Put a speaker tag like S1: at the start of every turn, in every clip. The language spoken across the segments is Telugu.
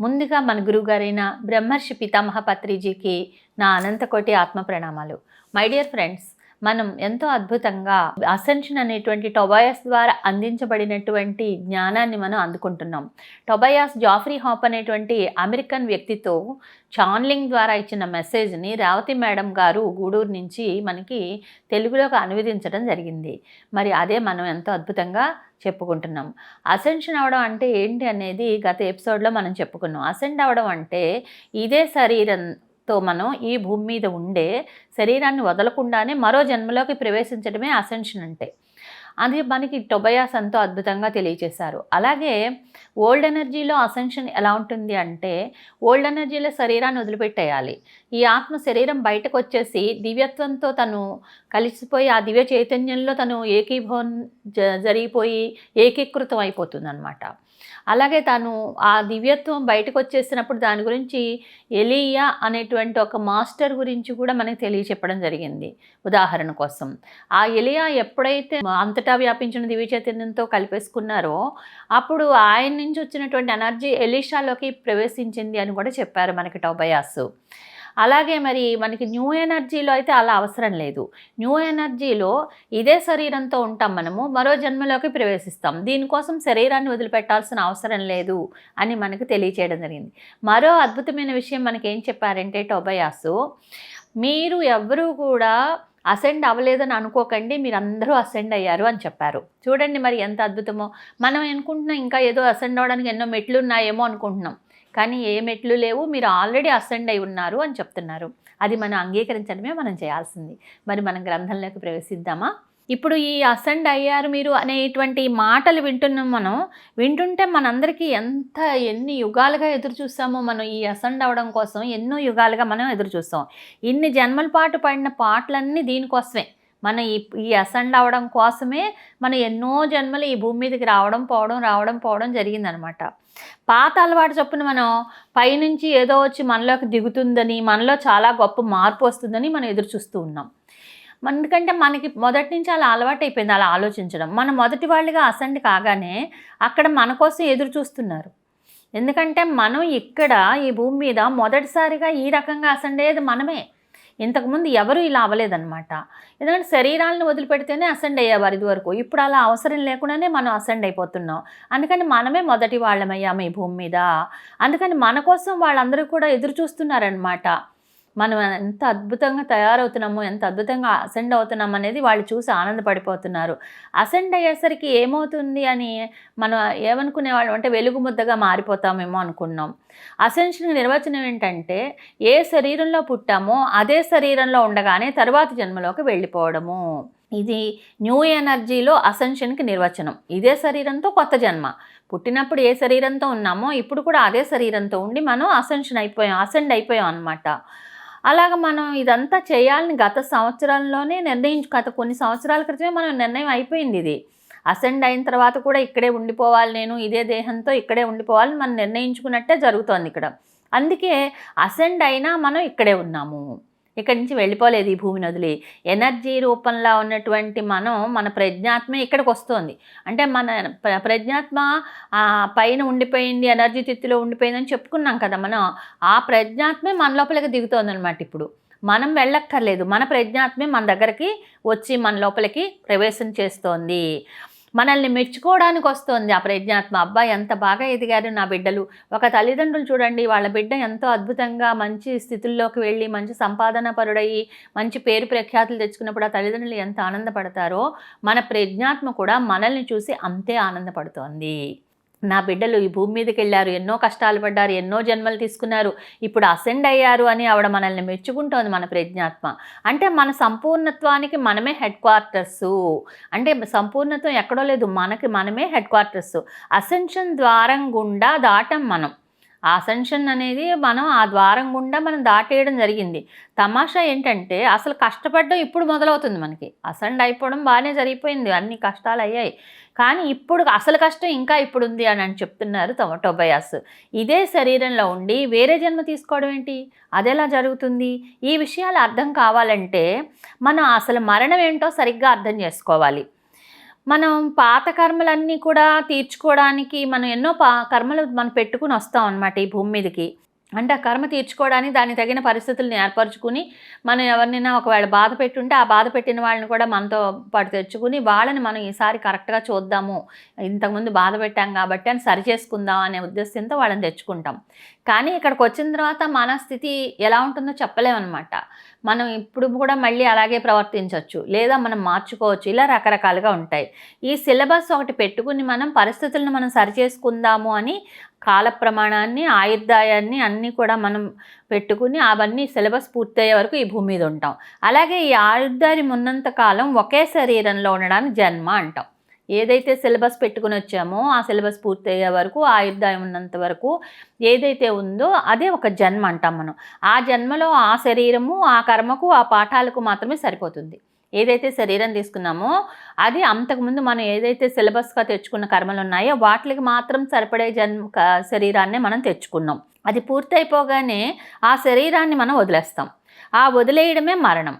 S1: ముందుగా మన గురువుగారైన బ్రహ్మర్షి పితామహ పత్రిజీకి నా అనంతకోటి ఆత్మ ప్రణామాలు. మై డియర్ ఫ్రెండ్స్ మనం ఎంతో అద్భుతంగా అసెన్షన్ అనేటువంటి టొబయాస్ ద్వారా అందించబడినటువంటి జ్ఞానాన్ని మనం అందుకుంటున్నాం. టొబయాస్ జాఫ్రీ హాప్ అనేటువంటి అమెరికన్ వ్యక్తితో చాన్లింగ్ ద్వారా ఇచ్చిన మెసేజ్ని రేవతి మేడం గారు గూడూరు నుంచి మనకి తెలుగులోకి అనువదించడం జరిగింది. మరి అదే మనం ఎంతో అద్భుతంగా చెప్పుకుంటున్నాం. అసెన్షన్ అవడం అంటే ఏంటి అనేది గత ఎపిసోడ్లో మనం చెప్పుకున్నాం. అసెండ్ అవడం అంటే ఇదే శరీరంతో మనం ఈ భూమి మీద ఉండే శరీరాన్ని వదలకుండానే మరో జన్మలోకి ప్రవేశించడమే అసెన్షన్ అంటే. అది మనకి టొబయాస్ ఎంతో అద్భుతంగా తెలియచేశారు. అలాగే ఓల్డ్ ఎనర్జీలో అసెన్షన్ ఎలా ఉంటుంది అంటే ఓల్డ్ ఎనర్జీలో శరీరాన్ని వదిలిపెట్టేయాలి. ఈ ఆత్మ శరీరం బయటకు వచ్చేసి దివ్యత్వంతో తను కలిసిపోయి ఆ దివ్య చైతన్యంలో తను ఏకీభవన్ జ జరిగిపోయి ఏకీకృతం అయిపోతుంది అనమాట అలాగే తను ఆ దివ్యత్వం బయటకు వచ్చేసినప్పుడు దాని గురించి ఎలియా అనేటువంటి ఒక మాస్టర్ గురించి కూడా మనకి తెలియచెప్పడం జరిగింది ఉదాహరణ కోసం. ఆ ఎలియా ఎప్పుడైతే అంతటా వ్యాపించిన దివ్య చైతన్యంతో కలిపేసుకున్నారో అప్పుడు ఆయన నుంచి వచ్చినటువంటి ఎనర్జీ ఎలీషాలోకి ప్రవేశించింది అని కూడా చెప్పారు మనకి టోబయాసు. అలాగే మరి మనకి న్యూ ఎనర్జీలో అయితే అలా అవసరం లేదు. న్యూ ఎనర్జీలో ఇదే శరీరంతో ఉంటాం మనము మరో జన్మలోకి ప్రవేశిస్తాం. దీనికోసం శరీరాన్ని వదిలిపెట్టాల్సిన అవసరం లేదు అని మనకు తెలియచేయడం జరిగింది. మరో అద్భుతమైన విషయం మనకి ఏం చెప్పారంటే టోబయాసు మీరు ఎవ్వరూ కూడా అసెండ్ అవ్వలేదని అనుకోకండి మీరు అందరూ అసెండ్ అయ్యారు అని చెప్పారు. చూడండి మరి ఎంత అద్భుతమో. మనం అనుకుంటున్నాం ఇంకా ఏదో అసెండ్ అవ్వడానికి ఎన్నో మెట్లు ఉన్నాయేమో అనుకుంటున్నాం. కానీ ఏ మెట్లు లేవు మీరు ఆల్రెడీ అసెండ్ అయి ఉన్నారు అని చెప్తున్నారు. అది మనం అంగీకరించడమే మనం చేయాల్సింది. మరి మనం గ్రంథంలోకి ప్రవేశిద్దామా? ఇప్పుడు ఈ అసెండ్ అయ్యారు మీరు అనేటువంటి మాటలు వింటున్నాం మనం. వింటుంటే మనందరికీ ఎంత ఎన్ని యుగాలుగా ఎదురు చూస్తామో మనం ఈ అసెండ్ అవ్వడం కోసం ఎన్నో యుగాలుగా మనం ఎదురు చూస్తాం. ఇన్ని జన్మల పాటు పడిన పాటలన్నీ దీనికోసమే. మన ఈ ఈ అసెండ్ అవ్వడం కోసమే మనం ఎన్నో జన్మలు ఈ భూమి మీదకి రావడం పోవడం రావడం పోవడం జరిగిందనమాట. పాత అలవాటు చొప్పున మనం పైనుంచి ఏదో వచ్చి మనలోకి దిగుతుందని మనలో చాలా గొప్ప మార్పు వస్తుందని మనం ఎదురు చూస్తూ ఉన్నాం. ఎందుకంటే మనకి మొదటి నుంచి అలా అలవాటు అయిపోయింది అలా ఆలోచించడం. మన మొదటి వాళ్ళుగా అసెంట్ కాగానే అక్కడ మన కోసం ఎదురు చూస్తున్నారు. ఎందుకంటే మనం ఇక్కడ ఈ భూమి మీద మొదటిసారిగా ఈ రకంగా అసెండ్ అయ్యేది మనమే. ఇంతకుముందు ఎవరు ఇలా అవ్వలేదన్నమాట. ఎందుకంటే శరీరాలను వదిలిపెడితేనే అసెండ్ అయ్యేవారు ఇదివరకు. ఇప్పుడు అలా అవసరం లేకుండానే మనం అసెండ్ అయిపోతున్నాం. అందుకని మనమే మొదటి వాళ్ళమయ్యాము ఈ భూమి మీద. అందుకని మన కోసం వాళ్ళందరూ కూడా ఎదురు చూస్తున్నారనమాట మనం ఎంత అద్భుతంగా తయారవుతున్నామో ఎంత అద్భుతంగా అసెండ్ అవుతున్నాం అనేది వాళ్ళు చూసి ఆనందపడిపోతున్నారు. అసెండ్ అయ్యేసరికి ఏమవుతుంది అని మనం ఏమనుకునే వాళ్ళం? అంటే వెలుగు ముద్దగా మారిపోతామేమో అనుకున్నాం. అసెన్షన్ నిర్వచనం ఏంటంటే ఏ శరీరంలో పుట్టామో అదే శరీరంలో ఉండగానే తర్వాత జన్మలోకి వెళ్ళిపోవడము. ఇది న్యూ ఎనర్జీలో అసెన్షన్కి నిర్వచనం. ఇదే శరీరంతో కొత్త జన్మ. పుట్టినప్పుడు ఏ శరీరంతో ఉన్నామో ఇప్పుడు కూడా అదే శరీరంతో ఉండి మనం అసెన్షన్ అయిపోయాం అసెండ్ అయిపోయాం అనమాట అలాగ మనం ఇదంతా చేయాలని గత సంవత్సరంలోనే నిర్ణయించు గత కొన్ని సంవత్సరాల క్రితమే మనం నిర్ణయం అయిపోయింది ఇది. అసెండ్ అయిన తర్వాత కూడా ఇక్కడే ఉండిపోవాలి నేను ఇదే దేహంతో ఇక్కడే ఉండిపోవాలని మనం నిర్ణయించుకున్నట్టే జరుగుతోంది ఇక్కడ. అందుకే అసెండ్ అయినా మనం ఇక్కడే ఉన్నాము. ఇక్కడి నుంచి వెళ్ళిపోలేదు ఈ భూమిని వదిలి. ఎనర్జీ రూపంలో ఉన్నటువంటి మనం మన ప్రజ్ఞాత్మ ఇక్కడికి వస్తుంది. అంటే మన ప్ర- ప్రజ్ఞాత్మ పైన ఉండిపోయింది ఎనర్జీ తిత్తిలో ఉండిపోయిందని చెప్పుకున్నాం కదా మనం. ఆ ప్రజ్ఞాత్మే మన లోపలికి దిగుతోంది అనమాట ఇప్పుడు. మనం వెళ్ళక్కర్లేదు. మన ప్రజ్ఞాత్మే మన దగ్గరికి వచ్చి మన లోపలికి ప్రవేశం చేస్తోంది. మనల్ని మెచ్చుకోవడానికి వస్తుంది ఆ ప్రజ్ఞాత్మ. అబ్బాయి ఎంత బాగా ఎదిగారు నా బిడ్డలు. ఒక తల్లిదండ్రులు చూడండి వాళ్ళ బిడ్డ ఎంతో అద్భుతంగా మంచి స్థితుల్లోకి వెళ్ళి మంచి సంపాదన పరుడయి మంచి పేరు ప్రఖ్యాతులు తెచ్చుకున్నప్పుడు ఆ తల్లిదండ్రులు ఎంత ఆనందపడతారో మన ప్రజ్ఞాత్మ కూడా మనల్ని చూసి అంతే ఆనందపడుతోంది. నా బిడ్డలు ఈ భూమి మీదకి వెళ్ళారు ఎన్నో కష్టాలు పడ్డారు ఎన్నో జన్మలు తీసుకున్నారు ఇప్పుడు అసెండ్ అయ్యారు అని ఆవిడ మనల్ని మెచ్చుకుంటోంది మన ప్రజ్ఞాత్మ. అంటే మన సంపూర్ణత్వానికి మనమే హెడ్ క్వార్టర్స్. అంటే సంపూర్ణత్వం ఎక్కడో లేదు మనకి మనమే హెడ్ క్వార్టర్స్. అసెన్షన్ ద్వారం గుండా దాటం మనం. అసెన్షన్ అనేది మనం ఆ ద్వారం గుండా మనం దాటేయడం జరిగింది. తమాషా ఏంటంటే అసలు కష్టపడడం ఇప్పుడు మొదలవుతుంది మనకి. అసెండ్ అయిపోవడం బాగానే జరిగిపోయింది అన్ని కష్టాలు అయ్యాయి. కానీ ఇప్పుడు అసలు కష్టం ఇంకా ఇప్పుడు ఉంది అని అని చెప్తున్నారు టొ- టొబయాస్. ఇదే శరీరంలో ఉండి వేరే జన్మ తీసుకోవడం ఏంటి? అదెలా జరుగుతుంది? ఈ విషయాలు అర్థం కావాలంటే మనం అసలు మరణం ఏంటో సరిగ్గా అర్థం చేసుకోవాలి. మనం పాత కర్మలన్నీ కూడా తీర్చుకోవడానికి మనం ఎన్నో పా కర్మలు మనం పెట్టుకుని వస్తాం అనమాట ఈ భూమి మీదకి. అంటే ఆ కర్మ తీర్చుకోవడానికి దానికి తగిన పరిస్థితులను ఏర్పరచుకుని మనం ఎవరినైనా ఒకవేళ బాధ పెట్టుంటే ఆ బాధ పెట్టిన వాళ్ళని కూడా మనతో పాటు తెచ్చుకుని వాళ్ళని మనం ఈసారి కరెక్ట్గా చూద్దాము ఇంతకుముందు బాధ పెట్టాం కాబట్టి అని సరి చేసుకుందాం అనే ఉద్దేశంతో వాళ్ళని తెచ్చుకుంటాం. కానీ ఇక్కడికి వచ్చిన తర్వాత మన స్థితి ఎలా ఉంటుందో చెప్పలేమన్నమాట. మనం ఇప్పుడు కూడా మళ్ళీ అలాగే ప్రవర్తించవచ్చు లేదా మనం మార్చుకోవచ్చు ఇలా రకరకాలుగా ఉంటాయి. ఈ సిలబస్ ఒకటి పెట్టుకుని మనం పరిస్థితులను మనం సరి చేసుకుందాము అని కాల ప్రమాణాన్ని ఆయుర్దాయాన్ని అన్నీ కూడా మనం పెట్టుకుని అవన్నీ సిలబస్ పూర్తయ్యే వరకు ఈ భూమి మీద ఉంటాం. అలాగే ఈ ఆయుర్దాయం ఉన్నంత కాలం ఒకే శరీరంలో ఉండడానికి జన్మ అంటాం. ఏదైతే సిలబస్ పెట్టుకుని వచ్చామో ఆ సిలబస్ పూర్తయ్యే వరకు ఆయుర్దాయం ఉన్నంత వరకు ఏదైతే ఉందో అదే ఒక జన్మ అంటాం మనం. ఆ జన్మలో ఆ శరీరము ఆ కర్మకు ఆ పాఠాలకు మాత్రమే సరిపోతుంది. ఏదైతే శరీరం తీసుకున్నామో అది అంతకుముందు మనం ఏదైతే సిలబస్గా తెచ్చుకున్న కర్మలు ఉన్నాయో వాటికి మాత్రం సరిపడే జన్మ శరీరాన్ని మనం తెచ్చుకున్నాం. అది పూర్తయిపోగానే ఆ శరీరాన్ని మనం వదిలేస్తాం. ఆ వదిలేయడమే మరణం.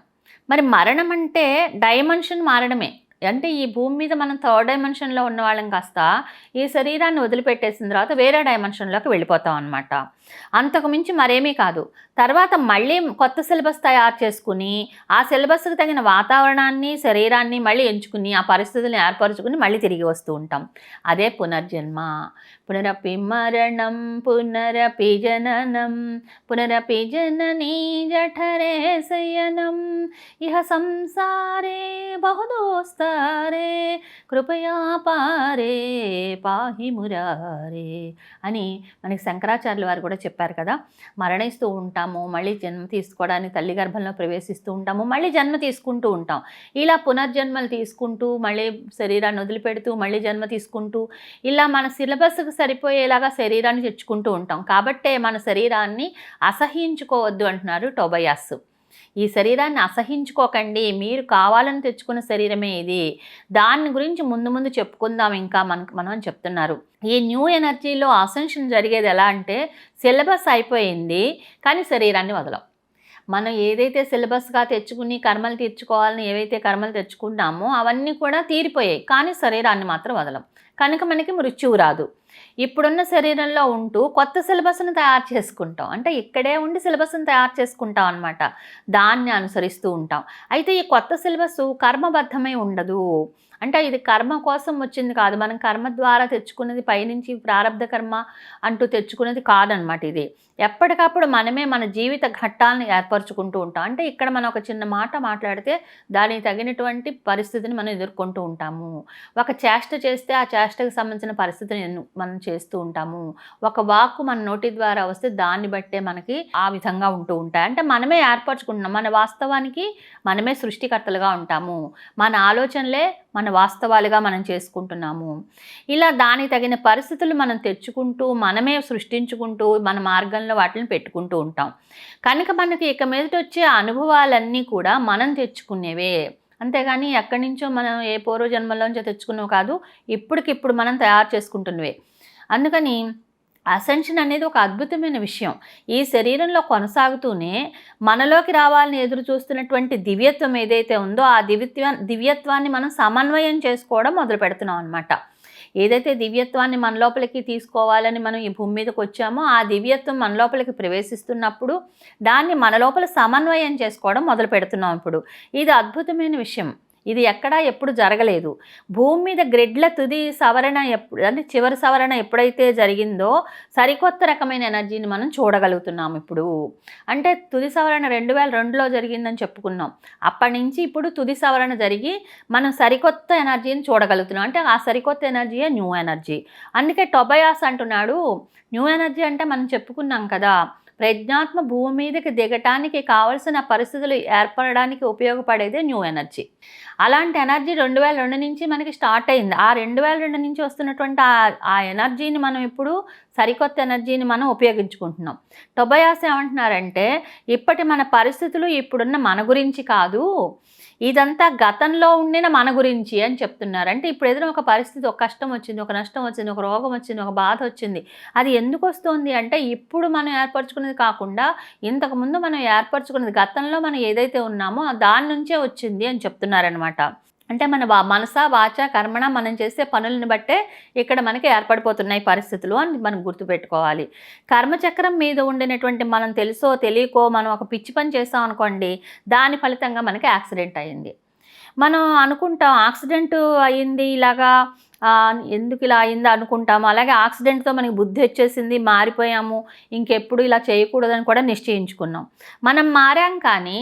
S1: మరి మరణం అంటే డైమెన్షన్ మారడమే. అంటే ఈ భూమి మీద మనం థర్డ్ డైమెన్షన్లో ఉన్న వాళ్ళం కాస్త ఈ శరీరాన్ని వదిలిపెట్టేసిన తర్వాత వేరే డైమెన్షన్లోకి వెళ్ళిపోతాం అనమాట అంతకుమించి మరేమీ కాదు. తర్వాత మళ్ళీ కొత్త సిలబస్ తయారు చేసుకుని ఆ సిలబస్కి తగిన వాతావరణాన్ని శరీరాన్ని మళ్ళీ ఎంచుకుని ఆ పరిస్థితులను ఏర్పరచుకుని మళ్ళీ తిరిగి వస్తూ ఉంటాం. అదే పునర్జన్మ. పునరపి మరణం పునరపి జననం పునరపి జననీ జఠరే శయనం. ఇహ సంసారే బహుదోస్తారే కృపయా పారే పాహి మురారే అని మనకి శంకరాచార్యుల వారు కూడా చెప్పారు కదా మరణిస్తూ ఉంటాము మళ్ళీ జన్మ తీసుకోవడానికి తల్లి గర్భంలో ప్రవేశిస్తూ ఉంటాము మళ్ళీ జన్మ తీసుకుంటూ ఉంటాం. ఇలా పునర్జన్మలు తీసుకుంటూ మళ్ళీ శరీరాన్ని వదిలిపెడుతూ మళ్ళీ జన్మ తీసుకుంటూ ఇలా మన సిలబస్కు సరిపోయేలాగా శరీరాన్ని తెచ్చుకుంటూ ఉంటాం. కాబట్టే మన శరీరాన్ని అసహించుకోవద్దు అంటున్నారు టోబయాస్. ఈ శరీరాన్ని అసహించుకోకండి. మీరు కావాలని తెచ్చుకున్న శరీరమే ఇది. దాని గురించి ముందు ముందు చెప్పుకుందాం ఇంకా మనకు మనం అని చెప్తున్నారు. ఈ న్యూ ఎనర్జీలో అసెన్షన్ జరిగేది ఎలా అంటే సిలబస్ అయిపోయింది కానీ శరీరాన్ని వదలం. మనం ఏదైతే సిలబస్గా తెచ్చుకుని కర్మలు తీర్చుకోవాలని ఏవైతే కర్మలు తెచ్చుకున్నామో అవన్నీ కూడా తీరిపోయాయి. కానీ శరీరాన్ని మాత్రం వదలం. కనుక మనకి మృత్యువు రాదు. ఇప్పుడున్న శరీరంలో ఉంటూ కొత్త సిలబస్ను తయారు చేసుకుంటాం. అంటే ఇక్కడే ఉండి సిలబస్ను తయారు చేసుకుంటాం అనమాట దాన్ని అనుసరిస్తూ ఉంటాం. అయితే ఈ కొత్త సిలబస్ కర్మబద్ధమై ఉండదు. అంటే ఇది కర్మ కోసం వచ్చింది కాదు. మనం కర్మ ద్వారా తెచ్చుకున్నది పైనుంచి ప్రారంధ కర్మ అంటూ తెచ్చుకున్నది కాదనమాట ఇది. ఎప్పటికప్పుడు మనమే మన జీవిత ఘట్టాలను ఏర్పరచుకుంటూ ఉంటాం. అంటే ఇక్కడ మనం ఒక చిన్న మాట మాట్లాడితే దానికి తగినటువంటి పరిస్థితిని మనం ఎదుర్కొంటూ ఉంటాము. ఒక చేష్ట చేస్తే ఆ చేష్టకు సంబంధించిన పరిస్థితిని మనం చేస్తూ ఉంటాము. ఒక వాక్కు మన నోటి ద్వారా వస్తే దాన్ని బట్టే మనకి ఆ విధంగా ఉంటూ ఉంటాయి. అంటే మనమే ఏర్పరచుకుంటున్నాం. మన వాస్తవానికి మనమే సృష్టికర్తలుగా ఉంటాము. మన ఆలోచనలే మన వాస్తవాలుగా మనం చేసుకుంటున్నాము. ఇలా దానికి తగిన పరిస్థితులు మనం తెచ్చుకుంటూ మనమే సృష్టించుకుంటూ మన మార్గం మార్గంలో వాటిని పెట్టుకుంటూ ఉంటాం. కనుక మనకి ఇక మీదట వచ్చే అనుభవాలన్నీ కూడా మనం తెచ్చుకునేవే. అంతేగాని ఎక్కడి నుంచో మనం ఏ పూర్వజన్మలోంచో తెచ్చుకున్నావు కాదు ఇప్పటికిప్పుడు మనం తయారు చేసుకుంటున్నవే. అందుకని అసెన్షన్ అనేది ఒక అద్భుతమైన విషయం. ఈ శరీరంలో కొనసాగుతూనే మనలోకి రావాలని ఎదురు చూస్తున్నటువంటి దివ్యత్వం ఏదైతే ఉందో ఆ దివ్యత్వ దివ్యత్వాన్ని మనం సమన్వయం చేసుకోవడం మొదలు పెడుతున్నాం అనమాట ఏదైతే దివ్యత్వాన్ని మన లోపలికి తీసుకోవాలని మనం ఈ భూమి మీదకి వచ్చామో ఆ దివ్యత్వం మన లోపలికి ప్రవేశిస్తున్నప్పుడు దాన్ని మన లోపల సమన్వయం చేసుకోవడం మొదలు పెడుతున్నాం ఇప్పుడు. ఇది అద్భుతమైన విషయం. ఇది ఎక్కడా ఎప్పుడు జరగలేదు. భూమి మీద గ్రిడ్ల తుది సవరణ ఎప్పుడు అంటే చివరి సవరణ ఎప్పుడైతే జరిగిందో సరికొత్త రకమైన ఎనర్జీని మనం చూడగలుగుతున్నాం ఇప్పుడు. అంటే తుది సవరణ రెండు వేల రెండులో జరిగిందని చెప్పుకున్నాం. అప్పటి నుంచి ఇప్పుడు తుది సవరణ జరిగి మనం సరికొత్త ఎనర్జీని చూడగలుగుతున్నాం. అంటే ఆ సరికొత్త ఎనర్జీయే న్యూ ఎనర్జీ. అందుకే టొబయాస్ అంటున్నాడు. న్యూ ఎనర్జీ అంటే మనం చెప్పుకున్నాం కదా ప్రజ్ఞాత్మ భూమి మీదకి దిగటానికి కావలసిన పరిస్థితులు ఏర్పడడానికి ఉపయోగపడేదే న్యూ ఎనర్జీ. అలాంటి ఎనర్జీ రెండు వేల రెండు నుంచి మనకి స్టార్ట్ అయింది. ఆ రెండు వేల రెండు నుంచి వస్తున్నటువంటి ఆ ఆ ఎనర్జీని మనం ఇప్పుడు సరికొత్త ఎనర్జీని మనం ఉపయోగించుకుంటున్నాం. టొబయాస్ ఏమంటున్నారంటే ఇప్పటి మన పరిస్థితులు ఇప్పుడున్న మన గురించి కాదు ఇదంతా గతంలో ఉండిన మన గురించి అని చెప్తున్నారు. అంటే ఇప్పుడు ఏదైనా ఒక పరిస్థితి ఒక కష్టం వచ్చింది ఒక నష్టం వచ్చింది ఒక రోగం వచ్చింది ఒక బాధ వచ్చింది అది ఎందుకు వస్తుంది అంటే ఇప్పుడు మనం ఏర్పరచుకున్నది కాకుండా ఇంతకుముందు మనం ఏర్పరచుకున్నది గతంలో మనం ఏదైతే ఉన్నామో దాని నుంచే వచ్చింది అని చెప్తున్నారనమాట అంటే మన వా మనస వాచ కర్మణ మనం చేసే పనులను బట్టే ఇక్కడ మనకి ఏర్పడిపోతున్నాయి పరిస్థితులు అని మనం గుర్తుపెట్టుకోవాలి. కర్మచక్రం మీద ఉండినటువంటి మనం తెలుసో తెలియకో మనం ఒక పిచ్చి పని చేసాం అనుకోండి దాని ఫలితంగా మనకి యాక్సిడెంట్ అయింది మనం అనుకుంటాం యాక్సిడెంట్ అయ్యింది ఇలాగా ఎందుకు ఇలా అయింది అనుకుంటాము. అలాగే యాక్సిడెంట్తో మనకి బుద్ధి వచ్చేసింది మారిపోయాము ఇంకెప్పుడు ఇలా చేయకూడదని కూడా నిశ్చయించుకున్నాం. మనం మారాం కానీ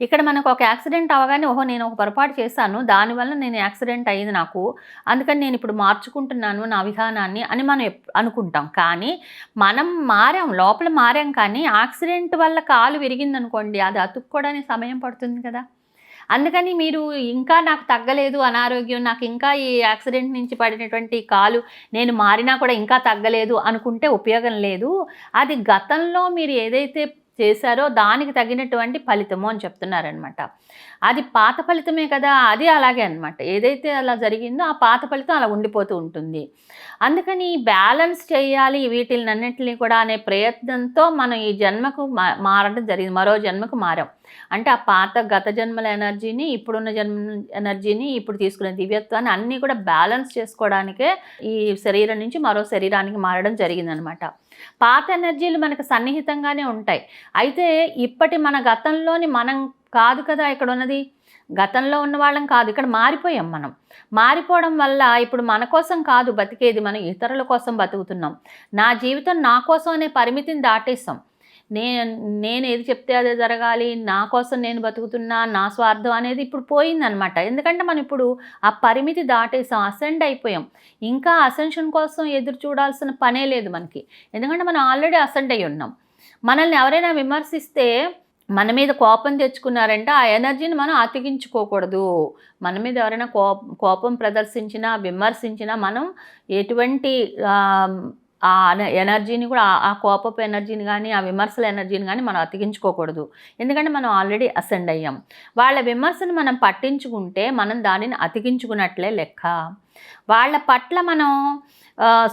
S1: ఇక్కడ మనకు ఒక యాక్సిడెంట్ అవగానే ఓహో నేను ఒక పొరపాటు చేశాను దానివల్ల నేను యాక్సిడెంట్ అయ్యింది నాకు అందుకని నేను ఇప్పుడు మార్చుకుంటున్నాను నా విధానాన్ని అని మనం అనుకుంటాం. కానీ మనం మారాం లోపల మారాం కానీ యాక్సిడెంట్ వల్ల కాలు విరిగిందనుకోండి అది అతుక్కోవడానికి సమయం పడుతుంది కదా. అందుకని మీరు ఇంకా నాకు తగ్గలేదు అనారోగ్యం నాకు ఇంకా ఈ యాక్సిడెంట్ నుంచి పడినటువంటి కాలు నేను మారినా కూడా ఇంకా తగ్గలేదు అనుకుంటే ఉపయోగం లేదు. అది గతంలో మీరు ఏదైతే చేశారో దానికి తగినటువంటి ఫలితము అని చెప్తున్నారనమాట అది పాత ఫలితమే కదా అది అలాగే అనమాట ఏదైతే అలా జరిగిందో ఆ పాత ఫలితం అలా ఉండిపోతూ ఉంటుంది. అందుకని బ్యాలెన్స్ చేయాలి వీటిలన్నింటినీ కూడా అనే ప్రయత్నంతో మనం ఈ జన్మకు మారడం జరిగింది మరో జన్మకు మారాం. అంటే ఆ పాత గత జన్మల ఎనర్జీని ఇప్పుడున్న జన్మ ఎనర్జీని ఇప్పుడు తీసుకునే దివ్యత్వాన్ని అన్నీ కూడా బ్యాలెన్స్ చేసుకోవడానికే ఈ శరీరం నుంచి మరో శరీరానికి మారడం జరిగిందనమాట పాత ఎనర్జీలు మనకు సన్నిహితంగానే ఉంటాయి. అయితే ఇప్పటి మన గతంలోని మనం కాదు కదా ఇక్కడ ఉన్నది గతంలో ఉన్న వాళ్ళం కాదు. ఇక్కడ మారిపోయాం మనం. మారిపోవడం వల్ల ఇప్పుడు మన కోసం కాదు బతికేది మనం ఇతరుల కోసం బతుకుతున్నాం. నా జీవితం నా కోసం అనే పరిమితిని దాటేస్తాం నేను నేను ఏది చెప్తే అదే జరగాలి నా కోసం నేను బతుకుతున్నా నా స్వార్థం అనేది ఇప్పుడు పోయిందనమాట. ఎందుకంటే మనం ఇప్పుడు ఆ పరిమితి దాటేసాం అసెండ్ అయిపోయాం. ఇంకా అసెన్షన్ కోసం ఎదురు చూడాల్సిన పనే లేదు మనకి. ఎందుకంటే మనం ఆల్రెడీ అసెండ్ అయి ఉన్నాం. మనల్ని ఎవరైనా విమర్శిస్తే మన మీద కోపం తెచ్చుకున్నారంటే ఆ ఎనర్జీని మనం అతికించుకోకూడదు. మన మీద ఎవరైనా కోపం ప్రదర్శించినా విమర్శించినా మనం ఎటువంటి ఆ, ఎనర్జీని కూడా ఆ- కోపపు ఎనర్జీని కానీ ఆ విమర్శల ఎనర్జీని కానీ మనం అతికించుకోకూడదు. ఎందుకంటే మనం ఆల్రెడీ అసెండ్ అయ్యాం. వాళ్ళ విమర్శను మనం పట్టించుకుంటే మనం దానిని అతికించుకున్నట్లే లెక్క. వాళ్ళ పట్ల మనం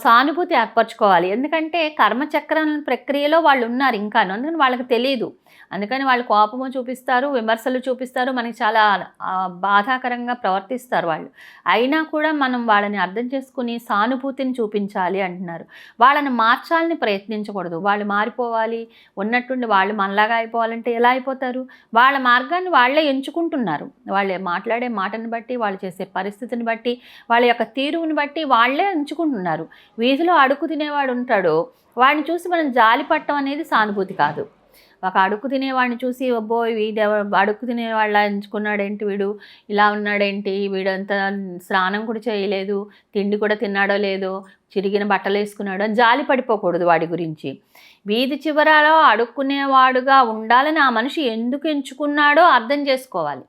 S1: సానుభూతి ఏర్పరచుకోవాలి. ఎందుకంటే కర్మచక్రం ప్రక్రియలో వాళ్ళు ఉన్నారు ఇంకాను. అందుకని వాళ్ళకి తెలియదు అందుకని వాళ్ళు కోపము చూపిస్తారు విమర్శలు చూపిస్తారు మనకి చాలా బాధాకరంగా ప్రవర్తిస్తారు వాళ్ళు. అయినా కూడా మనం వాళ్ళని అర్థం చేసుకుని సానుభూతిని చూపించాలి అంటున్నారు. వాళ్ళని మార్చాలని ప్రయత్నించకూడదు. వాళ్ళు మారిపోవాలి. ఉన్నట్టుండి వాళ్ళు మనలాగా అయిపోవాలంటే ఎలా అయిపోతారు? వాళ్ళ మార్గాన్ని వాళ్ళే ఎంచుకుంటున్నారు. వాళ్ళే మాట్లాడే మాటను బట్టి వాళ్ళు చేసే పరిస్థితిని బట్టి వాళ్ళ యొక్క తీరుని బట్టి వాళ్ళే ఎంచుకుంటున్నారు. వీధిలో అడుగు తినేవాడు ఉంటాడు వాడిని చూసి మనం జాలి పట్టడం అనేది సానుభూతి కాదు. ఒక అడుగు తినేవాడిని చూసి అబ్బో వీడు అడుగు తినేవాళ్ళ ఎంచుకున్నాడేంటి వీడు? ఇలా ఉన్నాడేంటి? వీడంతా స్నానం కూడా చేయలేదు తిండి కూడా తిన్నాడో లేదో చిరిగిన బట్టలు వేసుకున్నాడో అని జాలి పడిపోకూడదు వాడి గురించి. వీధి చివరలో అడుక్కునేవాడుగా ఉండాలని ఆ మనిషి ఎందుకు ఎంచుకున్నాడో అర్థం చేసుకోవాలి.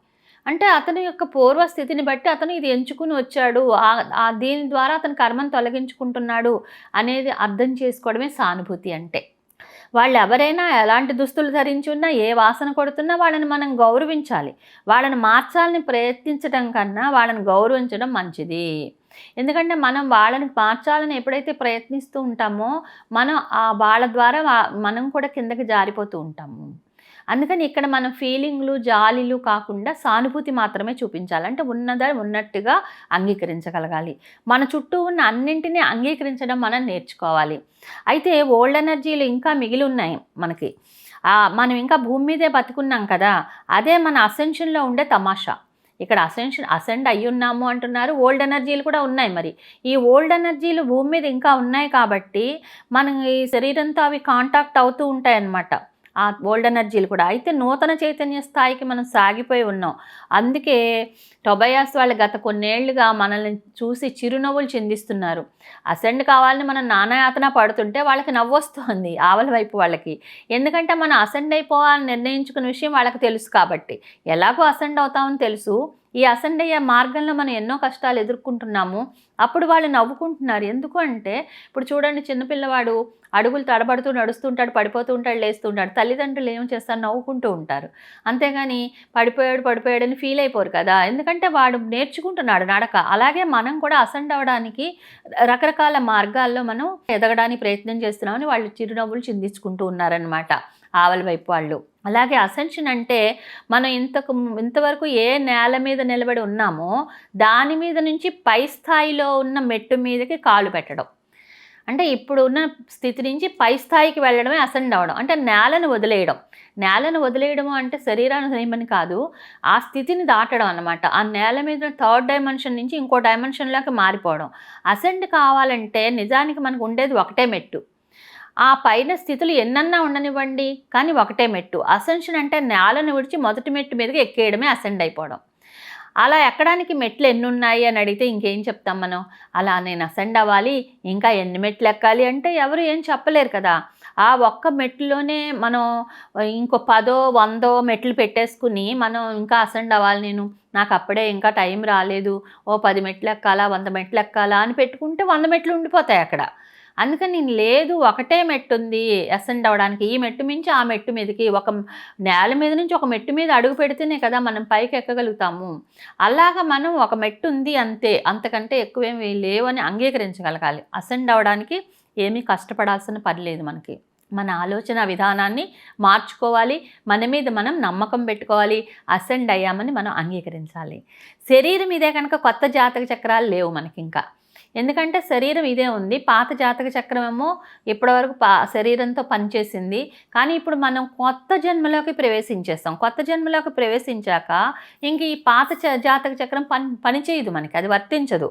S1: అంటే అతని యొక్క పూర్వ స్థితిని బట్టి అతను ఇది ఎంచుకుని వచ్చాడు. ఆ- దీని ద్వారా అతను కర్మను తొలగించుకుంటున్నాడు అనేది అర్థం చేసుకోవడమే సానుభూతి అంటే. వాళ్ళు ఎవరైనా ఎలాంటి దుస్తులు ధరించి ఉన్నా ఏ వాసన కొడుతున్నా వాళ్ళని మనం గౌరవించాలి. వాళ్ళని మార్చాలని ప్రయత్నించడం కన్నా వాళ్ళని గౌరవించడం మంచిది. ఎందుకంటే మనం వాళ్ళని మార్చాలని ఎప్పుడైతే ప్రయత్నిస్తూ ఉంటామో మనం ఆ వాళ్ళ ద్వారా మనం కూడా కిందకి జారిపోతూ ఉంటాము. అందుకని ఇక్కడ మనం ఫీలింగ్లు జాలీలు కాకుండా సానుభూతి మాత్రమే చూపించాలి. అంటే ఉన్నదా ఉన్నట్టుగా అంగీకరించగలగాలి. మన చుట్టూ ఉన్న అన్నింటినీ అంగీకరించడం మనం నేర్చుకోవాలి. అయితే ఓల్డ్ ఎనర్జీలు ఇంకా మిగిలి ఉన్నాయి మనకి మనం ఇంకా భూమి మీదే బతుకున్నాం కదా అదే మన అసెన్షన్లో ఉండే తమాషా. ఇక్కడ అసెన్షన్ అసెండ్ అయ్యి ఉన్నాము అంటున్నారు. ఓల్డ్ ఎనర్జీలు కూడా ఉన్నాయి మరి. ఈ ఓల్డ్ ఎనర్జీలు భూమి మీద ఇంకా ఉన్నాయి కాబట్టి మనం ఈ శరీరంతో అవి కాంటాక్ట్ అవుతూ ఉంటాయి అన్నమాట ఆ ఓల్డ్ ఎనర్జీలు కూడా. అయితే నూతన చైతన్య స్థాయికి మనం సాగిపోయి ఉన్నాం. అందుకే టొబయాస్ వాళ్ళు గత కొన్నేళ్ళుగా మనల్ని చూసి చిరునవ్వులు చిందిస్తున్నారు. అసెండ్ కావాలని మనం నానాయాతన పడుతుంటే వాళ్ళకి నవ్వు వస్తుంది ఆవల వైపు వాళ్ళకి. ఎందుకంటే మనం అసెండ్ అయిపోవాలని నిర్ణయించుకున్న విషయం వాళ్ళకి తెలుసు కాబట్టి. ఎలాగో అసెండ్ అవుతామని తెలుసు. ఈ అసెండ్ అయ్యే మార్గంలో మనం ఎన్నో కష్టాలు ఎదుర్కొంటున్నాము. అప్పుడు వాళ్ళు నవ్వుకుంటున్నారు. ఎందుకు అంటే ఇప్పుడు చూడండి చిన్నపిల్లవాడు అడుగులు తడబడుతూ నడుస్తుంటాడు పడిపోతూ ఉంటాడు లేస్తుంటాడు. తల్లిదండ్రులు ఏం చేస్తారు? నవ్వుకుంటూ ఉంటారు. అంతేగాని పడిపోయాడు పడిపోయాడని ఫీల్ అయిపోరు కదా. ఎందుకంటే వాడు నేర్చుకుంటున్నాడు నడక. అలాగే మనం కూడా అసెండ్ అవ్వడానికి రకరకాల మార్గాల్లో మనం ఎదగడానికి ప్రయత్నం చేస్తున్నామని వాళ్ళు చిరునవ్వులు చిందించుకుంటూ ఉన్నారనమాట ఆవల వైపు వాళ్ళు. అలాగే అసెన్షన్ అంటే మనం ఇంతకు ఇంతవరకు ఏ నేల మీద నిలబడి ఉన్నామో దాని మీద నుంచి పై స్థాయిలో ఉన్న మెట్టు మీదకి కాలు పెట్టడం. అంటే ఇప్పుడు ఉన్న స్థితి నుంచి పై స్థాయికి వెళ్ళడమే అసెండ్ అవ్వడం. అంటే నేలను వదిలేయడం. నేలను వదిలేయడం అంటే శరీరాన్ని ఏమని కాదు ఆ స్థితిని దాటడం అనమాట ఆ నేల మీద థర్డ్ డైమెన్షన్ నుంచి ఇంకో డైమెన్షన్లోకి మారిపోవడం. అసెండ్ కావాలంటే నిజానికి మనకు ఉండేది ఒకటే మెట్టు. ఆ పైన స్థితులు ఎన్నన్నా ఉండనివ్వండి. కానీ ఒకటే మెట్టు. అసెన్షన్ అంటే నేలను విడిచి మొదటి మెట్టు మీదకి ఎక్కేయడమే అసెండ్ అయిపోవడం. అలా ఎక్కడానికి మెట్లు ఎన్ని ఉన్నాయి అని అడిగితే ఇంకేం చెప్తాం మనం? అలా నేను అసెండ్ అవ్వాలి ఇంకా ఎన్ని మెట్లు ఎక్కాలి అంటే ఎవరు ఏం చెప్పలేరు కదా. ఆ ఒక్క మెట్లులోనే మనం ఇంకో పదో వందో మెట్లు పెట్టేసుకుని మనం ఇంకా అసెండ్ అవ్వాలి నేను. నాకు అప్పుడే ఇంకా టైం రాలేదు. ఓ పది మెట్లు ఎక్కాలా వంద మెట్లు ఎక్కాలా అని పెట్టుకుంటే వంద మెట్లు ఉండిపోతాయి అక్కడ. అందుకని నేను లేదు ఒకటే మెట్టు ఉంది అసెండ్ అవ్వడానికి. ఈ మెట్టు మించి ఆ మెట్టు మీదకి ఒక నేల మీద నుంచి ఒక మెట్టు మీద అడుగు పెడితేనే కదా మనం పైకి ఎక్కగలుగుతాము. అలాగా మనం ఒక మెట్టు ఉంది అంతే. అంతకంటే ఎక్కువేమి లేవని అంగీకరించగలగాలి. అసెండ్ అవ్వడానికి ఏమీ కష్టపడాల్సిన పని లేదు మనకి. మన ఆలోచన విధానాన్ని మార్చుకోవాలి. మన మీద మనం నమ్మకం పెట్టుకోవాలి. అసెండ్ అయ్యామని మనం అంగీకరించాలి. శరీరం ఇదే కనుక కొత్త జాతక చక్రాలు లేవు మనకి ఇంకా ఎందుకంటే శరీరం ఇదే ఉంది. పాత జాతక చక్రం ఏమో ఇప్పటివరకు పా శరీరంతో పనిచేసింది. కానీ ఇప్పుడు మనం కొత్త జన్మలోకి ప్రవేశించేస్తాం. కొత్త జన్మలోకి ప్రవేశించాక ఇంక ఈ పాత జాతక చక్రం పని పనిచేయదు మనకి. అది వర్తించదు.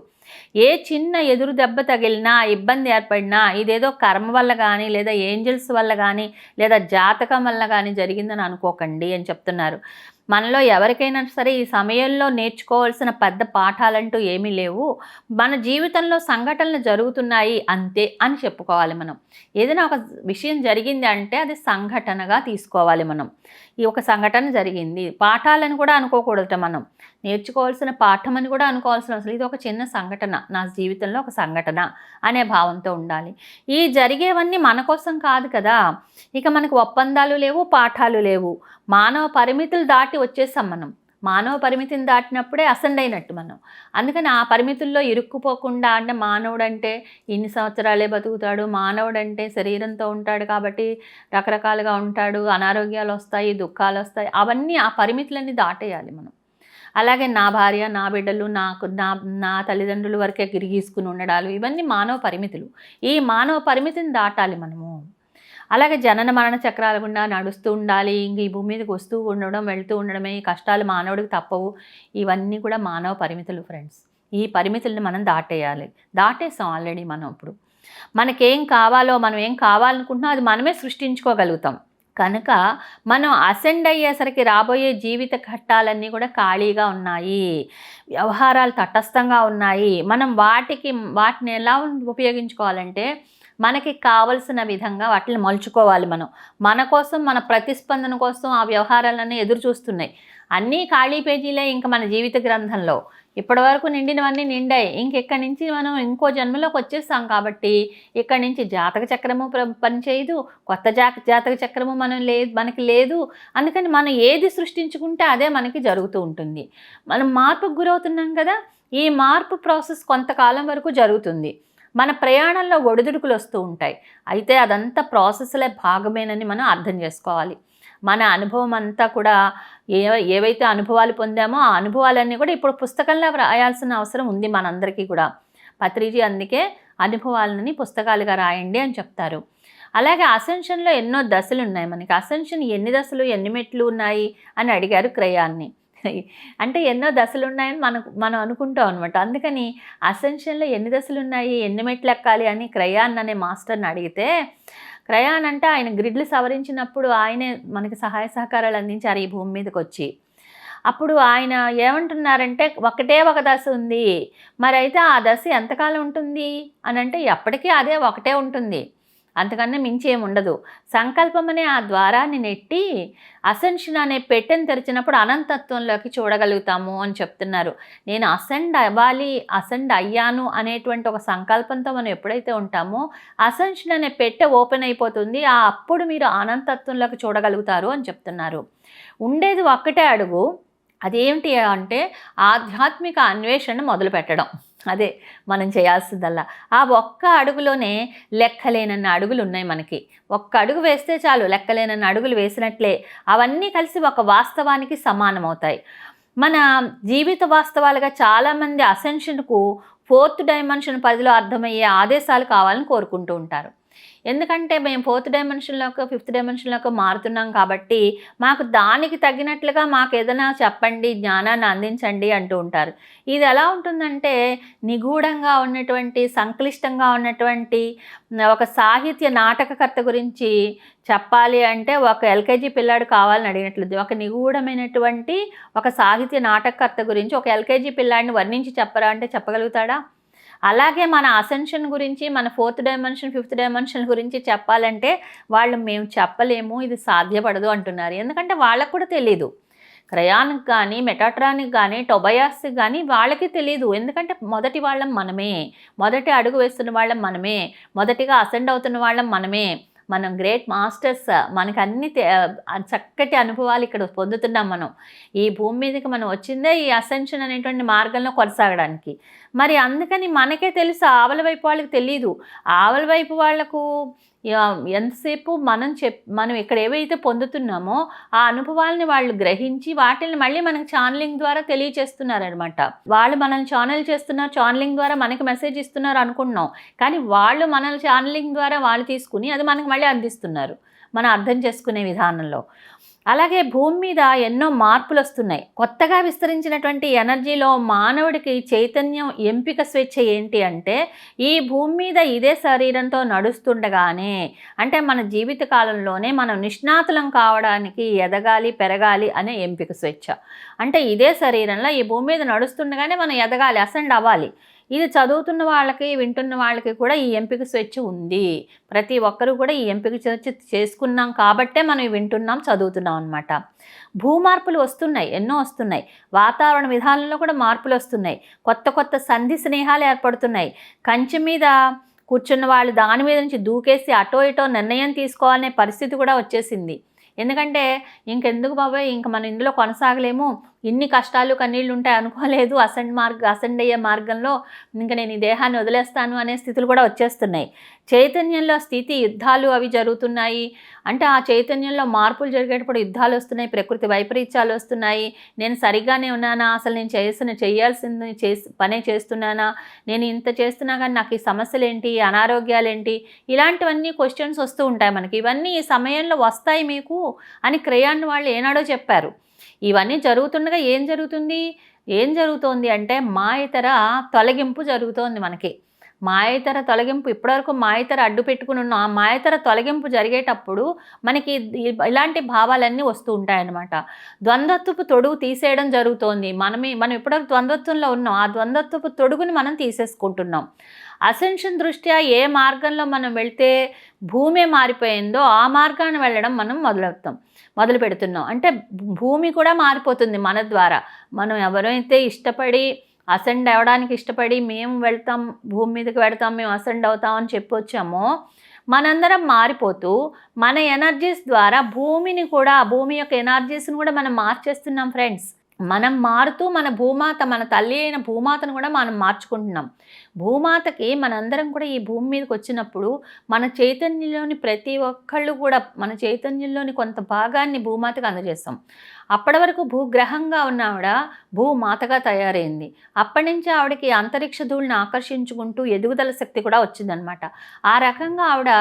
S1: ఏ చిన్న ఎదురు దెబ్బ తగిలినా ఇబ్బంది ఏర్పడినా ఇదేదో కర్మ వల్ల కానీ లేదా ఏంజల్స్ వల్ల కానీ లేదా జాతకం వల్ల కానీ జరిగిందని అనుకోకండి అని చెప్తున్నారు. మనలో ఎవరికైనా సరే ఈ సమయంలో నేర్చుకోవాల్సిన పెద్ద పాఠాలంటూ ఏమీ లేవు. మన జీవితంలో సంఘటనలు జరుగుతున్నాయి అంతే అని చెప్పుకోవాలి మనం. ఏదైనా ఒక విషయం జరిగింది అంటే అది సంఘటనగా తీసుకోవాలి మనం. ఈ ఒక సంఘటన జరిగింది. పాఠాలని కూడా అనుకోకూడదట మనం. నేర్చుకోవాల్సిన పాఠం అని కూడా అనుకోవాల్సిన అవసరం ఇది ఒక చిన్న సంఘటన. నా జీవితంలో ఒక సంఘటన అనే భావంతో ఉండాలి. ఈ జరిగేవన్నీ మన కోసం కాదు కదా. ఇక మనకు ఒప్పందాలు లేవు పాఠాలు లేవు. మానవ పరిమితులు దాటి వచ్చేసాం మనం. మానవ పరిమితిని దాటినప్పుడే అసెండ్ అయినట్టు మనం. అందుకని ఆ పరిమితుల్లో ఇరుక్కుపోకుండా అంటే మానవుడు అంటే ఇన్ని సంవత్సరాలే బతుకుతాడు మానవుడు అంటే శరీరంతో ఉంటాడు కాబట్టి రకరకాలుగా ఉంటాడు అనారోగ్యాలు వస్తాయి దుఃఖాలు వస్తాయి. అవన్నీ ఆ పరిమితులన్నీ దాటేయాలి మనం. అలాగే నా భార్య నా బిడ్డలు నాకు నా నా తల్లిదండ్రుల వరకే గిరిగీసుకుని ఉండడాలు ఇవన్నీ మానవ పరిమితులు. ఈ మానవ పరిమితిని దాటాలి మనము. అలాగే జనన మరణ చక్రాల గుండా నడుస్తూ ఉండాలి. ఇంక ఈ భూమి మీదకి వస్తూ ఉండడం వెళ్తూ ఉండడమే ఈ కష్టాలు మానవుడికి తప్పవు. ఇవన్నీ కూడా మానవ పరిమితులు ఫ్రెండ్స్. ఈ పరిమితుల్ని మనం దాటేయాలి. దాటేసాం ఆల్రెడీ మనం ఇప్పుడు. మనకేం కావాలో మనం ఏం కావాలనుకుంటున్నా అది మనమే సృష్టించుకోగలుగుతాం. కనుక మనం అసెండ్ అయ్యేసరికి రాబోయే జీవిత ఘట్టాలన్నీ కూడా ఖాళీగా ఉన్నాయి. వ్యవహారాలు తటస్థంగా ఉన్నాయి. మనం వాటికి వాటిని ఎలా ఉపయోగించుకోవాలంటే మనకి కావలసిన విధంగా వాటిని మలుచుకోవాలి మనం. మన కోసం మన ప్రతిస్పందన కోసం ఆ వ్యవహారాలన్నీ ఎదురు చూస్తున్నాయి అన్నీ ఖాళీ పేజీలే ఇంకా మన జీవిత గ్రంథంలో. ఇప్పటి వరకు నిండినవన్నీ నిండాయి. ఇంకెక్కడి నుంచి మనం ఇంకో జన్మలోకి వచ్చేస్తాం కాబట్టి ఇక్కడి నుంచి జాతక చక్రము పనిచేయదు కొత్త జాత జాతక చక్రము మనం లేదు మనకి లేదు. అందుకని మనం ఏది సృష్టించుకుంటే అదే మనకి జరుగుతూ ఉంటుంది. మనం మార్పుకు గురవుతున్నాం కదా? ఈ మార్పు ప్రాసెస్ కొంతకాలం వరకు జరుగుతుంది. మన ప్రయాణంలో ఒడిదుడుకులు వస్తూ ఉంటాయి. అయితే అదంతా ప్రాసెస్లే భాగమేనని మనం అర్థం చేసుకోవాలి. మన అనుభవం అంతా కూడా ఏ ఏవైతే అనుభవాలు పొందామో ఆ అనుభవాలన్నీ కూడా ఇప్పుడు పుస్తకంలో రాయాల్సిన అవసరం ఉంది మనందరికీ కూడా. పత్రిజీ అందుకే అనుభవాలని పుస్తకాలుగా రాయండి అని చెప్తారు. అలాగే అసెన్షన్లో ఎన్నో దశలు ఉన్నాయి మనకి. అసెన్షన్ ఎన్ని దశలు ఎన్ని మెట్లు ఉన్నాయి అని అడిగారు క్రయాన్ని. అంటే ఎన్నో దశలు ఉన్నాయని మనకు మనం అనుకుంటాం అనమాట అందుకని అసెన్షన్లో ఎన్ని దశలు ఉన్నాయి ఎన్ని మెట్లు ఎక్కాలి అని క్రయాన్ అనే మాస్టర్ని అడిగితే క్రయాన్ అంటే ఆయన గ్రిడ్లు సవరించినప్పుడు ఆయనే మనకి సహాయ సహకారాలు అందించారు ఈ భూమి మీదకి వచ్చి అప్పుడు ఆయన ఏమంటున్నారంటే ఒకటే ఒక దశ ఉంది. మరి అయితే ఆ దశ ఎంతకాలం ఉంటుంది? అని అంటే ఎప్పటికీ అదే ఒకటే ఉంటుంది. అంతకన్నా మించి ఏమి ఉండదు సంకల్పం అనే ఆ ద్వారాన్ని నెట్టి అసెన్షన్ అనే పెట్టెను తెరిచినప్పుడు అనంతత్వంలోకి చూడగలుగుతాము అని చెప్తున్నారు. నేను అసెండ్ అవ్వాలి అసెండ్ అయ్యాను అనేటువంటి ఒక సంకల్పంతో మనం ఎప్పుడైతే ఉంటామో అసెన్షన్ అనే పెట్టె ఓపెన్ అయిపోతుంది. ఆ అప్పుడు మీరు అనంతత్వంలోకి చూడగలుగుతారు అని చెప్తున్నారు. ఉండేది ఒక్కటే అడుగు. అదేమిటి అంటే ఆధ్యాత్మిక అన్వేషణ మొదలు పెట్టడం అదే మనం చేయాల్సిందల్లా. ఆ ఒక్క అడుగులోనే లెక్కలేనన్న అడుగులు ఉన్నాయి మనకి. ఒక్క అడుగు వేస్తే చాలు లెక్కలేనన్న అడుగులు వేసినట్లే. అవన్నీ కలిసి ఒక వాస్తవానికి సమానమవుతాయి. మన జీవిత వాస్తవాలుగా చాలామంది అసెన్షన్కు ఫోర్త్ డైమెన్షన్ పరిధిలో అర్థమయ్యే ఆదేశాలు కావాలని కోరుకుంటూ ఉంటారు. ఎందుకంటే మేము ఫోర్త్ డైమెన్షన్లోకి ఫిఫ్త్ డైమెన్షన్లోకి మారుతున్నాం కాబట్టి మాకు దానికి తగినట్లుగా మాకు ఏదైనా చెప్పండి జ్ఞానాన్ని అందించండి అంటూ ఉంటారు. ఇది ఎలా ఉంటుందంటే నిగూఢంగా ఉన్నటువంటి సంక్లిష్టంగా ఉన్నటువంటి ఒక సాహిత్య నాటకకర్త గురించి చెప్పాలి అంటే ఒక ఎల్కేజీ పిల్లాడు కావాలని అడిగినట్లుంది ఒక నిగూఢమైనటువంటి ఒక సాహిత్య నాటకకర్త గురించి ఒక ఎల్కేజీ పిల్లాడిని వర్ణించి చెప్పరా అంటే చెప్పగలుగుతాడా? అలాగే మన అసెన్షన్ గురించి మన ఫోర్త్ డైమెన్షన్ ఫిఫ్త్ డైమెన్షన్ గురించి చెప్పాలంటే వాళ్ళు మేము చెప్పలేము ఇది సాధ్యపడదు అంటున్నారు. ఎందుకంటే వాళ్ళకు కూడా తెలీదు. క్రయానికి కానీ మెటాట్రానికి కానీ టొబయాస్కి కానీ వాళ్ళకి తెలియదు ఎందుకంటే మొదటి వాళ్ళం మనమే. మొదటి అడుగు వేస్తున్న వాళ్ళం మనమే. మొదటిగా అసెండ్ అవుతున్న వాళ్ళం మనమే. మనం గ్రేట్ మాస్టర్స్ మనకు అన్ని చక్కటి అనుభవాలు ఇక్కడ పొందుతున్నాం మనం. ఈ భూమి మీదకి మనం వచ్చిందే ఈ అసెన్షన్ అనేటువంటి మార్గంలో కొనసాగడానికి. మరి అందుకని మనకే తెలుసు ఆవల వైపు వాళ్ళకి తెలియదు ఆవల వైపు వాళ్ళకు ఎంతసేపు మనం చెప్ మనం ఇక్కడ ఏవైతే పొందుతున్నామో ఆ అనుభవాలని వాళ్ళు గ్రహించి వాటిని మళ్ళీ మనకి ఛానలింగ్ ద్వారా తెలియచేస్తున్నారనమాట వాళ్ళు మనల్ని ఛానల్ చేస్తున్నారు ఛానలింగ్ ద్వారా మనకి మెసేజ్ ఇస్తున్నారు అనుకుంటున్నాం. కానీ వాళ్ళు మనల్ని ఛానలింగ్ ద్వారా వాళ్ళు తీసుకుని అది మనకి మళ్ళీ అందిస్తున్నారు. మనం అర్థం చేసుకునే విధానంలో. అలాగే భూమి మీద ఎన్నో మార్పులు వస్తున్నాయి. కొత్తగా విస్తరించినటువంటి ఎనర్జీలో మానవుడికి చైతన్యం ఎంపిక స్వేచ్ఛ ఏంటి అంటే ఈ భూమి మీద ఇదే శరీరంతో నడుస్తుండగానే అంటే మన జీవిత కాలంలోనే మనం నిష్ణాతులం కావడానికి ఎదగాలి పెరగాలి అనే ఎంపిక స్వేచ్ఛ. అంటే ఇదే శరీరంలో ఈ భూమి మీద నడుస్తుండగానే మనం ఎదగాలి అసెండ్ అవ్వాలి. ఇది చదువుతున్న వాళ్ళకి వింటున్న వాళ్ళకి కూడా ఈ ఎంపిక స్వేచ్ఛ ఉంది. ప్రతి ఒక్కరూ కూడా ఈ ఎంపిక స్వేచ్ఛ చేసుకున్నాం కాబట్టే మనం వింటున్నాం చదువుతున్నాం అనమాట భూమార్పులు వస్తున్నాయి ఎన్నో వస్తున్నాయి. వాతావరణ విధానంలో కూడా మార్పులు వస్తున్నాయి. కొత్త కొత్త సంధి స్నేహాలు ఏర్పడుతున్నాయి. కంచె మీద కూర్చున్న వాళ్ళు దాని మీద నుంచి దూకేసి అటో ఇటో నిర్ణయం తీసుకోవాలనే పరిస్థితి కూడా వచ్చేసింది. ఎందుకంటే ఇంకెందుకు బాబాయ్ ఇంక మనం ఇందులో కొనసాగలేము. ఇన్ని కష్టాలు కన్నీళ్ళు ఉంటాయి అనుకోలేదు. అసెండ్ మార్గ అసెండ్ అయ్యే మార్గంలో ఇంకా నేను ఈ దేహాన్ని వదిలేస్తాను అనే స్థితులు కూడా వచ్చేస్తున్నాయి. చైతన్యంలో స్థితి యుద్ధాలు అవి జరుగుతున్నాయి. అంటే ఆ చైతన్యంలో మార్పులు జరిగేటప్పుడు యుద్ధాలు వస్తున్నాయి ప్రకృతి వైపరీత్యాలు వస్తున్నాయి. నేను సరిగ్గానే ఉన్నానా? అసలు నేను చేసిన చేయాల్సింది చేసి పనే చేస్తున్నానా? నేను ఇంత చేస్తున్నా కానీ నాకు ఈ సమస్యలు ఏంటి అనారోగ్యాలు ఏంటి ఇలాంటివన్నీ క్వశ్చన్స్ వస్తూ ఉంటాయి మనకి. ఇవన్నీ ఈ సమయంలో వస్తాయి మీకు అని క్రయాన్ని వాళ్ళు ఏనాడో చెప్పారు. ఇవన్నీ జరుగుతుండగా ఏం జరుగుతుంది? ఏం జరుగుతోంది అంటే మా ఇతర తొలగింపు జరుగుతోంది మనకి. మాయతర తొలగింపు ఇప్పటివరకు మాయతర అడ్డు పెట్టుకుని ఉన్నాం ఆ మాయతర తొలగింపు జరిగేటప్పుడు మనకి ఇలాంటి భావాలన్నీ వస్తూ ఉంటాయన్నమాట. ద్వంద్వత్వపు తొడుగు తీసేయడం జరుగుతోంది. మనమే మనం ఇప్పటివరకు ద్వంద్వత్వంలో ఉన్నాం. ఆ ద్వంద్వత్వపు తొడుగుని మనం తీసేసుకుంటున్నాం. అసెన్షన్ దృష్ట్యా ఏ మార్గంలో మనం వెళ్తే భూమే మారిపోయిందో ఆ మార్గాన్ని వెళ్ళడం మనం మొదలవుతాం. మొదలు పెడుతున్నాం. అంటే భూమి కూడా మారిపోతుంది మన ద్వారా. మనం ఎవరైతే ఇష్టపడి అసెండ్ అవ్వడానికి ఇష్టపడి మేము వెళ్తాం భూమి మీదకి వెళ్తాం మేము అసెండ్ అవుతాం అని చెప్పొచ్చామో మనందరం మారిపోతూ మన ఎనర్జీస్ ద్వారా భూమిని కూడా భూమి యొక్క ఎనర్జీస్ని కూడా మనం మార్చేస్తున్నాం ఫ్రెండ్స్. మనం మారుతూ మన భూమాత మన తల్లి అయిన భూమాతను కూడా మనం మార్చుకుంటున్నాం. భూమాతకి మనందరం కూడా ఈ భూమి మీదకి వచ్చినప్పుడు మన చైతన్యంలోని ప్రతి ఒక్కళ్ళు కూడా మన చైతన్యంలోని కొంత భాగాన్ని భూమాతకు అందజేస్తాం. అప్పటి వరకు భూగ్రహంగా ఉన్న ఆవిడ భూమాతగా తయారైంది. అప్పటి నుంచి ఆవిడకి అంతరిక్ష ధూళిని ఆకర్షించుకుంటూ ఎదుగుదల శక్తి కూడా వచ్చిందనమాట ఆ రకంగా ఆవిడ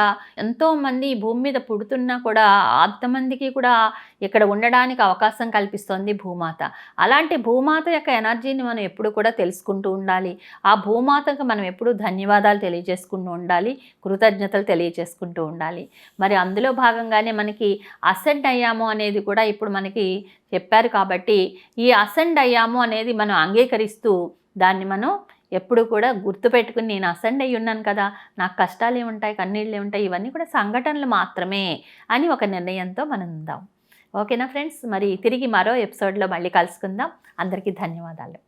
S1: ఎంతోమంది భూమి మీద పుడుతున్నా కూడా అంతమందికి కూడా ఇక్కడ ఉండడానికి అవకాశం కల్పిస్తోంది భూమాత. అలాంటి భూమాత యొక్క ఎనర్జీని మనం ఎప్పుడు కూడా తెలుసుకుంటూ ఉండాలి. ఆ భూమాతకు మనం ఎప్పుడూ ధన్యవాదాలు తెలియజేసుకుంటూ ఉండాలి కృతజ్ఞతలు తెలియజేసుకుంటూ ఉండాలి. మరి అందులో భాగంగానే మనకి అసెంట్ అయ్యాము అనేది కూడా ఇప్పుడు మనకి చెప్పారు కాబట్టి ఈ అసెండ్ అయ్యాము అనేది మనం అంగీకరిస్తూ దాన్ని మనం ఎప్పుడు కూడా గుర్తుపెట్టుకుని నేను అసెండ్ అయ్యి ఉన్నాను కదా నాకు కష్టాలు ఏముంటాయి కన్నీళ్ళు ఏముంటాయి ఇవన్నీ కూడా సంఘటనలు మాత్రమే అని ఒక నిర్ణయంతో మనం ఉందాం. ఓకేనా ఫ్రెండ్స్? మరి తిరిగి మరో ఎపిసోడ్లో మళ్ళీ కలుసుకుందాం. అందరికీ ధన్యవాదాలు.